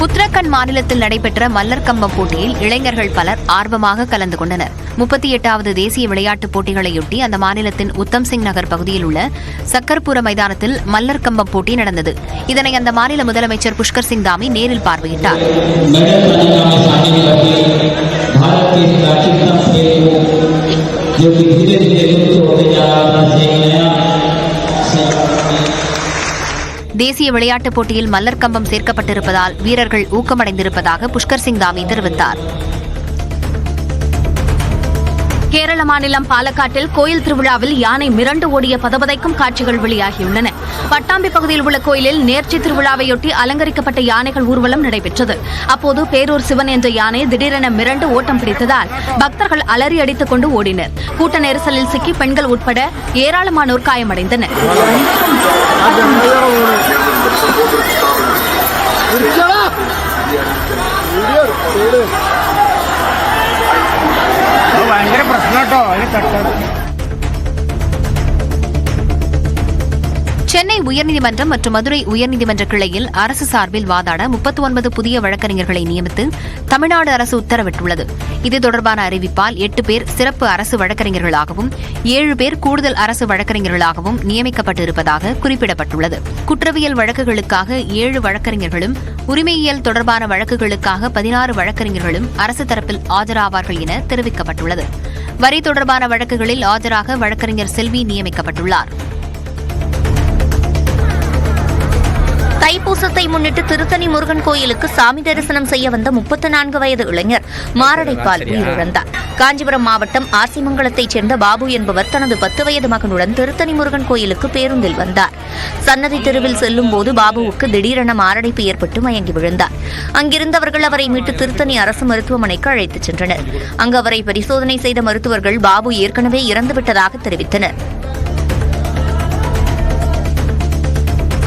உத்தரகண்ட் மாநிலத்தில் நடைபெற்ற மல்லர் கம்பம் போட்டியில் இளைஞர்கள் பலர் ஆர்வமாக கலந்து கொண்டனர் முப்பத்தி எட்டாவது தேசிய விளையாட்டுப் போட்டிகளையொட்டி அந்த மாநிலத்தின் உத்தம் சிங் நகர் பகுதியில் உள்ள சக்கர்புர மைதானத்தில் மல்லர் கம்பம் போட்டி நடந்தது இதனை அந்த மாநில முதலமைச்சர் புஷ்கர் சிங் தாமி நேரில் பார்வையிட்டார் मेडल तालिका में शामिल होकर भारत के प्राचीनतम खेल को जो कि धीरे धीरे लुप्त होते जा रहा था से एक नया தேசிய விளையாட்டுப் போட்டியில் மல்லர் கம்பம் சேர்க்கப்பட்டிருப்பதால் வீரர்கள் ஊக்கமடைந்திருப்பதாக புஷ்கர் சிங் தாமி தெரிவித்தார். கேரள மாநிலம் பாலக்காட்டில் கோயில் திருவிழாவில் யானை மிரண்டு ஓடிய பதபதைக்கும் காட்சிகள் வெளியாகியுள்ளன பட்டாம்பி பகுதியில் உள்ள கோயிலில் நேர்ச்சி திருவிழாவையொட்டி அலங்கரிக்கப்பட்ட யானைகள் ஊர்வலம் நடைபெற்றது அப்போது பேரூர் சிவன் என்ற யானை திடீரென மிரண்டு ஓட்டம் பிடித்ததால் பக்தர்கள் அலறி அடித்துக் கொண்டு ஓடினர் கூட்ட நெரிசலில் சிக்கி பெண்கள் உட்பட ஏராளமானோர் காயமடைந்தனர் ഭയങ്കര कटा ये कट சென்னை உயர்நீதிமன்றம் மற்றும் மதுரை உயர்நீதிமன்ற கிளையில் அரசு சார்பில் வாதாட முப்பத்தி ஒன்பது புதிய வழக்கறிஞர்களை நியமித்து தமிழ்நாடு அரசு உத்தரவிட்டுள்ளது. இது தொடர்பான அறிவிப்பால் எட்டு பேர் சிறப்பு அரசு வழக்கறிஞர்களாகவும் ஏழு பேர் கூடுதல் அரசு வழக்கறிஞர்களாகவும் நியமிக்கப்பட்டிருப்பதாக குறிப்பிடப்பட்டுள்ளது. குற்றவியல் வழக்குகளுக்காக ஏழு வழக்கறிஞர்களும் உரிமையியல் தொடர்பான வழக்குகளுக்காக பதினாறு வழக்கறிஞர்களும் அரசு தரப்பில் ஆஜராவார்கள் என தெரிவிக்கப்பட்டுள்ளது. வரி தொடர்பான வழக்குகளில் ஆஜராக வழக்கறிஞர் செல்வி நியமிக்கப்பட்டுள்ளார். தைப்பூசத்தை முன்னிட்டு திருத்தணி முருகன் கோயிலுக்கு சாமி தரிசனம் செய்ய வந்த முப்பத்தி நான்கு வயது இளைஞர் மாரடைப்பால் உயிரிழந்தார். காஞ்சிபுரம் மாவட்டம் ஆசிமங்கலத்தைச் சேர்ந்த பாபு என்பவர் தனது பத்து வயது மகனுடன் திருத்தணி முருகன் கோயிலுக்கு பேருந்தில் வந்தார். சன்னதி தெருவில் செல்லும் போது பாபுவுக்கு திடீரென மாரடைப்பு ஏற்பட்டு மயங்கி விழுந்தார். அங்கிருந்தவர்கள் அவரை மீட்டு திருத்தணி அரசு மருத்துவமனைக்கு அழைத்துச் சென்றனர். அங்கு அவரை பரிசோதனை செய்த மருத்துவர்கள் பாபு ஏற்கனவே இறந்துவிட்டதாக தெரிவித்தனர்.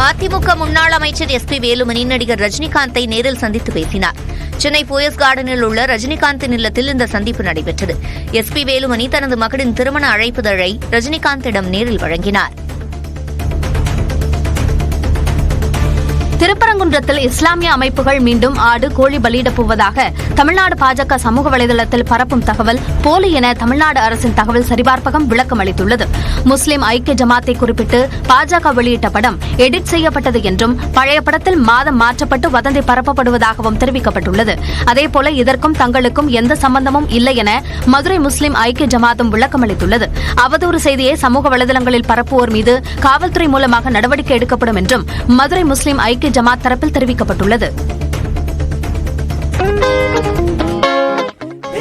அதிமுக முன்னாள் அமைச்சர் எஸ் பி வேலுமணி நடிகர் ரஜினிகாந்தை நேரில் சந்தித்து பேசினார். சென்னை போயஸ் கார்டனில் உள்ள ரஜினிகாந்தின் இல்லத்தில் இந்த சந்திப்பு நடைபெற்றது. எஸ் பி வேலுமணி தனது மகளின் திருமண அழைப்புதழை ரஜினிகாந்திடம் நேரில் வழங்கினார். திருப்பரங்குன்றத்தில் இஸ்லாமிய அமைப்புகள் மீண்டும் ஆடு கோழி பலியிடப் போவதாக தமிழ்நாடு பாஜக சமூக வலைதளத்தில் பரப்பும் தகவல் போலி என தமிழ்நாடு அரசின் தகவல் சரிபார்ப்பகம் விளக்கம் அளித்துள்ளது. முஸ்லிம் ஐக்கிய ஜமாத்தை குறிப்பிட்டு பாஜக வெளியிட்ட படம் எடிட் செய்யப்பட்டது என்றும் பழைய படத்தில் மாதம் மாற்றப்பட்டு வதந்தி பரப்பப்படுவதாகவும் தெரிவிக்கப்பட்டுள்ளது. அதேபோல இதற்கும் தங்களுக்கும் எந்த சம்பந்தமும் இல்லை என மதுரை முஸ்லிம் ஐக்கிய ஜமாத்தும் விளக்கம் அளித்துள்ளது. அவதூறு செய்தியை சமூக வலைதளங்களில் பரப்புவோர் மீது காவல்துறை மூலமாக நடவடிக்கை எடுக்கப்படும் என்றும் மதுரை முஸ்லிம் ஐக்கிய ஜமாத் தரப்பில் தெரிவிக்கப்பட்டுள்ளது.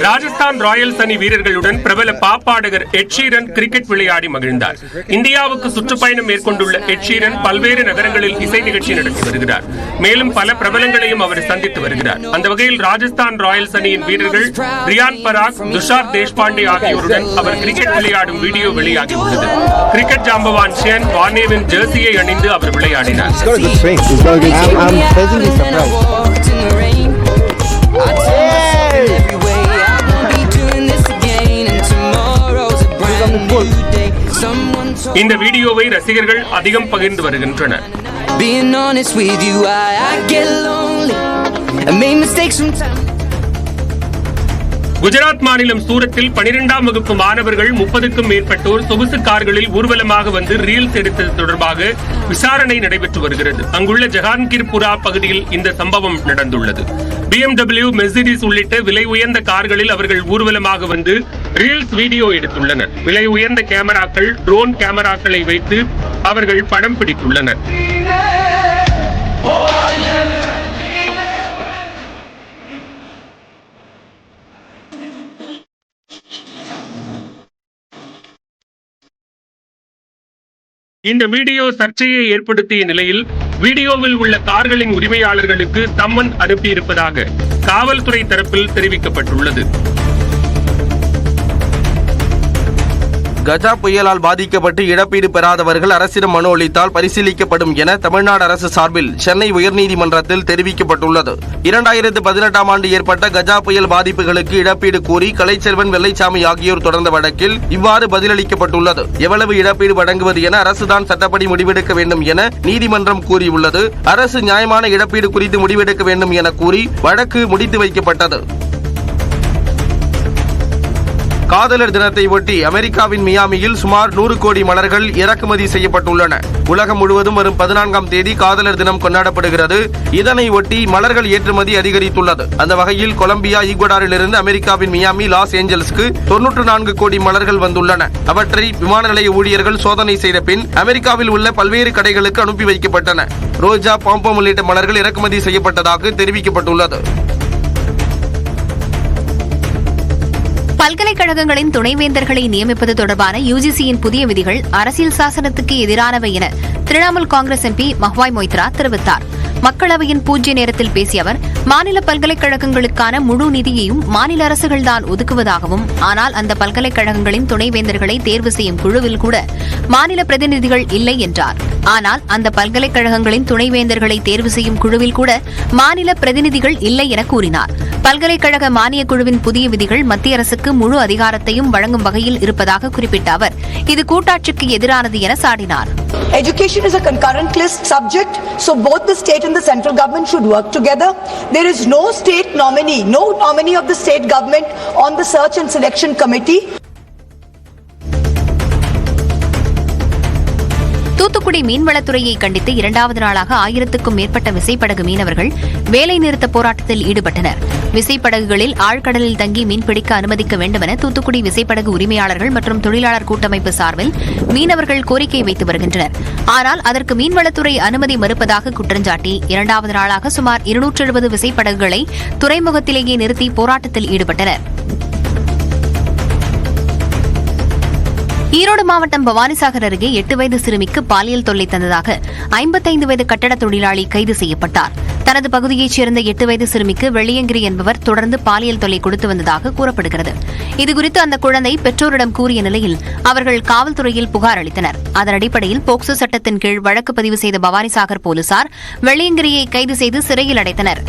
ராஜஸ்தான் ராயல்ஸ் அணி வீரர்களுடன் பிரபல பாப்பாடகர் எட்ஷீரன் கிரிக்கெட் விளையாடி மகிழ்ந்தார். இந்தியாவுக்கு சுற்றுப்பயணம் மேற்கொண்டுள்ள எட்ஷீரன் பல்வேறு நகரங்களில் இசை நிகழ்ச்சி நடத்தி வருகிறார். மேலும் பல பிரபலங்களையும் அவர் சந்தித்து வருகிறார். அந்த வகையில் ராஜஸ்தான் ராயல்ஸ் அணியின் வீரர்கள் ரியான் பராக் துஷார் தேஷ்பாண்டே ஆகியோருடன் அவர் கிரிக்கெட் விளையாடும் வீடியோ வெளியாகியுள்ளது கிரிக்கெட் ஜாம்பவான் ஷியன் வார்னேவின் ஜெர்சியை அணிந்து அவர் விளையாடினார். இந்த வீடியோவை ரசிகர்கள் அதிகம் பகிர்ந்து வருகின்றனர். குஜராத் மாநிலம் சூரத்தில் பனிரெண்டாம் வகுப்பு மாணவர்கள் முப்பதுக்கும் மேற்பட்டோர் சொகுசு கார்களில் ஊர்வலமாக வந்து ரீல்ஸ் எடுத்தது தொடர்பாக விசாரணை நடைபெற்று வருகிறது. அங்குள்ள ஜஹான்கீர்புரா பகுதியில் இந்த சம்பவம் நடந்துள்ளது. BMW மெர்சிடிஸ் உள்ளிட்ட விலை உயர்ந்த கார்களில் அவர்கள் ஊர்வலமாக வந்து ரீல்ஸ் வீடியோ எடுத்துள்ளனர் விலை உயர்ந்த கேமராக்கள் ட்ரோன் கேமராக்களை வைத்து அவர்கள் படம் பிடித்துள்ளனர் இந்த வீடியோ சர்ச்சையை ஏற்படுத்திய நிலையில் வீடியோவில் உள்ள கார்களின் உரிமையாளர்களுக்கு சம்மன் அனுப்பியிருப்பதாக காவல்துறை தரப்பில் தெரிவிக்கப்பட்டுள்ளது. கஜா புயலால் பாதிக்கப்பட்டு இழப்பீடு பெறாதவர்கள் அரசிடம் மனு அளித்தால் பரிசீலிக்கப்படும் என தமிழ்நாடு அரசு சார்பில் சென்னை உயர்நீதிமன்றத்தில் தெரிவிக்கப்பட்டுள்ளது. இரண்டாயிரத்து பதினெட்டாம் ஆண்டு ஏற்பட்ட கஜா புயல் பாதிப்புகளுக்கு இழப்பீடு கோரி கலைச்செல்வன் வெள்ளைச்சாமி ஆகியோர் தொடர்ந்த வழக்கில் இவ்வாறு பதிலளிக்கப்பட்டுள்ளது. எவ்வளவு இழப்பீடு வழங்குவது என அரசுதான் சட்டப்படி முடிவெடுக்க வேண்டும் என நீதிமன்றம் கூறியுள்ளது. அரசு நியாயமான இழப்பீடு குறித்து முடிவெடுக்க வேண்டும் என கூறி வழக்கு முடித்து வைக்கப்பட்டது. காதலர் தினத்தை ஒட்டி அமெரிக்காவின் மியாமியில் சுமார் நூறு கோடி மலர்கள் இறக்குமதி செய்யப்பட்டுள்ளன. உலகம் முழுவதும் வரும் பதினான்காம் தேதி காதலர் தினம் கொண்டாடப்படுகிறது. இதனை ஒட்டி மலர்கள் ஏற்றுமதி அதிகரித்துள்ளது. அந்த வகையில் கொலம்பியா ஈக்வடாரிலிருந்து அமெரிக்காவின் மியாமி லாஸ் ஏஞ்சல்ஸ்க்கு தொன்னூற்று நான்கு கோடி மலர்கள் வந்துள்ளன. அவற்றை விமான நிலைய ஊழியர்கள் சோதனை செய்த பின் அமெரிக்காவில் உள்ள பல்வேறு கடைகளுக்கு அனுப்பி வைக்கப்பட்டன. ரோஜா பாம்பம் உள்ளிட்ட மலர்கள் இறக்குமதி செய்யப்பட்டதாக தெரிவிக்கப்பட்டுள்ளது. பல்கலைக்கழகங்களின் துணைவேந்தர்களை நியமிப்பது தொடர்பான யுஜிசியின் புதிய விதிகள் அரசியல் சாசனத்துக்கு எதிரானவை என திரிணாமுல் காங்கிரஸ் எம்பி மஹ்வாய் மொய்த்ரா தெரிவித்தார். மக்களவையின் பூஜ்ய நேரத்தில் பேசிய அவர் மாநில பல்கலைக்கழகங்களுக்கான முழு நிதியையும் மாநில அரசுகள்தான் ஒதுக்குவதாகவும் ஆனால் அந்த பல்கலைக்கழகங்களின் துணைவேந்தர்களை தேர்வு செய்யும் குழுவில் கூட மாநில பிரதிநிதிகள் இல்லை என்றார். ஆனால் அந்த பல்கலைக்கழகங்களின் துணைவேந்தர்களை தேர்வு செய்யும் குழுவில் கூட மாநில பிரதிநிதிகள் இல்லை என கூறினார். பல்கலைக்கழக மானியக் குழுவின் புதிய விதிகள் மத்திய அரசுக்கு முழு அதிகாரத்தையும் வழங்கும் வகையில் இருப்பதாக குறிப்பிட்ட அவர் இது கூட்டாட்சிக்கு எதிரானது என சாடினார். Education is a concurrent list subject, so both the state and the central government should work together. There is no state nominee, no nominee of the state government on the search and selection committee. Thoothukudi மீன்வளத்துறையை கண்டித்து இரண்டாவது நாளாக ஆயிரத்துக்கும் மேற்பட்ட விசைப்படகு மீனவர்கள் வேலைநிறுத்த போராட்டத்தில் ஈடுபட்டனர். விசைப்படகுகளில் ஆழ்கடலில் தங்கி மீன்பிடிக்க அனுமதிக்க வேண்டுமென தூத்துக்குடி விசைப்படகு உரிமையாளர்கள் மற்றும் தொழிலாளர் கூட்டமைப்பு சார்பில் மீனவர்கள் கோரிக்கை வைத்து வருகின்றனர். ஆனால் அதற்கு மீன்வளத்துறை அனுமதி மறுப்பதாக குற்றஞ்சாட்டி இரண்டாவது நாளாக சுமார் இருநூற்று எழுபது விசைப்படகுகளை துறைமுகத்திலேயே நிறுத்தி போராட்டத்தில் ஈடுபட்டனா் ஈரோடு மாவட்டம் பவானிசாகர் அருகே எட்டு வயது சிறுமிக்கு பாலியல் தொல்லை தந்ததாக ஐம்பத்தைந்து வயது கட்டட தொழிலாளி கைது செய்யப்பட்டார். தனது பகுதியைச் சேர்ந்த எட்டு வயது சிறுமிக்கு வெள்ளியங்கிரி என்பவர் தொடர்ந்து பாலியல் தொல்லை கொடுத்து வந்ததாக கூறப்படுகிறது. இதுகுறித்து அந்த குழந்தை பெற்றோரிடம் கூறிய நிலையில் அவர்கள் காவல்துறையில் புகார் அளித்தனர். அதன் அடிப்படையில் போக்சோ சட்டத்தின் கீழ் வழக்கு பதிவு செய்த பவானிசாகர் போலீசார் வெள்ளியங்கிரியை கைது செய்து சிறையில் அடைத்தனர்.